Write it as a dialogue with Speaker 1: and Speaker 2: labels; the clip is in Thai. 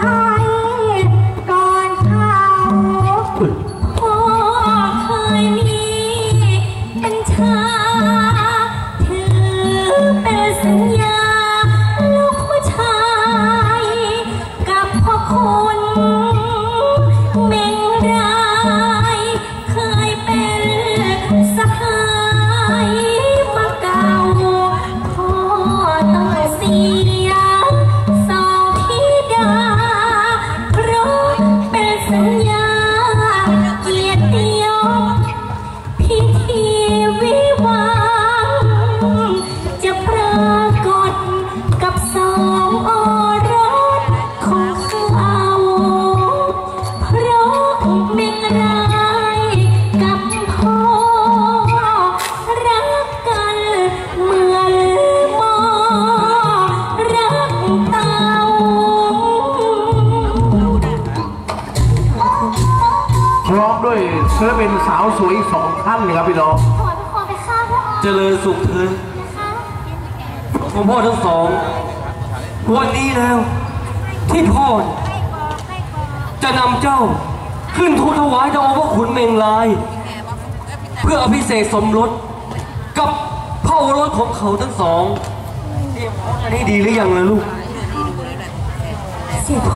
Speaker 1: ให้ก่อนเขาพ่อเคยมีบัญชาถื
Speaker 2: พร้อมด้วยศิลปินสาวสวยอีกสองท่านเลยครับพี่น้อง
Speaker 1: ขอขอไปฆ่าพระองค์
Speaker 3: เจริญสุขเถิดของพ่อทั้งสองวันนี้แล้ว ที่พ่อจะนำเจ้าขึ้นทูลถวายต่อองค์พระขุนเมงลาย เพื่ออภิเษกสมรสกับพระโอรสของเขาทั้งสองเตรียมพร้อมกันให้ดีหรือยังล่ะลูก
Speaker 1: เสีย